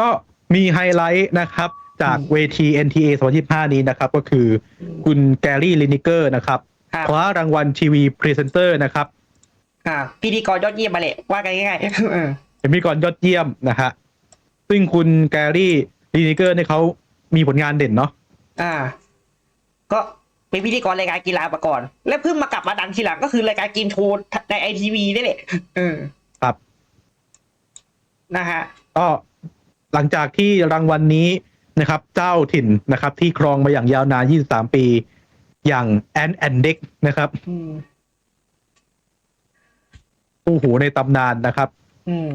ก็มีไฮไลท์นะครับ จากเวที NTA 2025 นี้นะครับ ก็คือคุณแกรี่ลินิเกอร์นะครับครับคว้ารางวัลทีวีพรีเซนเตอร์นะครับอ่าพิธีกรยอดเยี่ยมมาเลยว่ากันง่ายๆเออเป็นพิธีกรยอดเยี่ยมนะฮะซึ่งคุณแกรี่ลินิเกอร์เนี่ยเขามีผลงานเด่นเนาะอ่า ก็เป็นพิธีกรรายการกีฬามาก่อน แล้วเพิ่งมากลับมาดังทีหลังก็คือรายการเกมโชว์ในไอทีวีนี่แหละเออครับนะฮะก็ หลังจากที่รางวัลนี้นะครับ เจ้าถิ่นนะครับ ที่ครองมาอย่างยาวนาน 23 ปี อย่างแอนแอนเด็กนะครับอืมผู้หูในตำนานนะครับอืม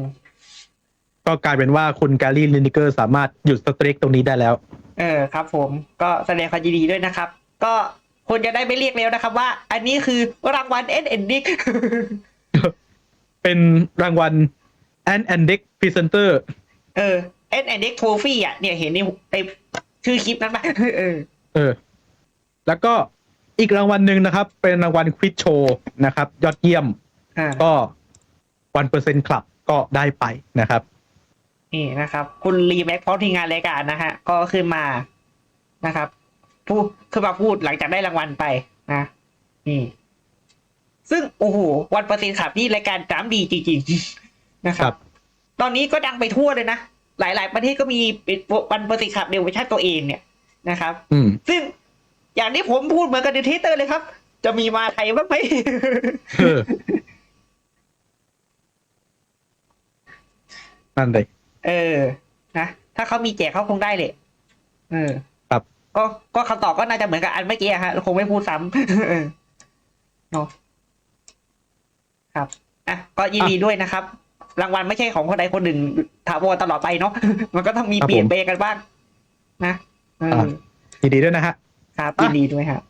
ก็กลายเป็นว่าคุณแกรี่ลินิเกอร์สามารถหยุดสเตรกตรงนี้ได้แล้ว เออครับ ผมก็แสดงความยินดีด้วยนะครับ ก็คนจะได้ไม่เรียกแล้วนะครับ ว่า อันนี้คือรางวัลเอ็นเอ็นดิกเป็นรางวัลแอนแอนเด็กพรีเซนเตอร์ เออ เอ็นเอ็นดิกโทฟี่อะเนี่ยเห็นในในชื่อคลิปนั้นไหมเออ เออ แล้วก็อีกรางวัลหนึ่งนะครับ เป็นรางวัลควิดโชว์นะครับ ยอดเยี่ยมอ่าก็วันเปอร์เซ็นต์คลับก็ได้ไปนะครับ นี่นะครับ คุณรีแม็กพร้อมทีมงานรายการนะฮะ ก็ขึ้นมานะครับ พูดขึ้นมาพูดหลังจากได้รางวัลไปนะนี่ ซึ่งโอ้โหวันเปอร์เซ็นต์ขับนี่รายการจ้ำดีจริงๆ นะคครัรับบตอนนี้ก็ดังไปทั่วเลยนะ หลาย ๆ ประเทศก็มีวันเปอร์เซ็นต์ขับในเวอร์ชันตัวเองเนี่ยนะครับอืมซึ่งอย่างที่ผมพูดเหมือนกันในทวิตเตอร์เลยครับ จะมีมาไทยบ้างไหมเออนั่นเลยเออ นะ ถ้าเขามีแจกเขาคงได้เลยเออ ครับ ก็ก็คำตอบก็น่าจะเหมือนกับอันเมื่อกี้อะฮะคงไม่พูดซ้ำเออเนาะครับ อะ ก็ยินดีด้วยนะครับ รางวัลไม่ใช่ของคนใดคนหนึ่งถาวรตลอดไปเนาะมันก็ต้องมีครับเปลี่ยนผมแปลงกันบ้างนะเอออะยินดีด้วยนะฮะครับยินดีด้วยครับ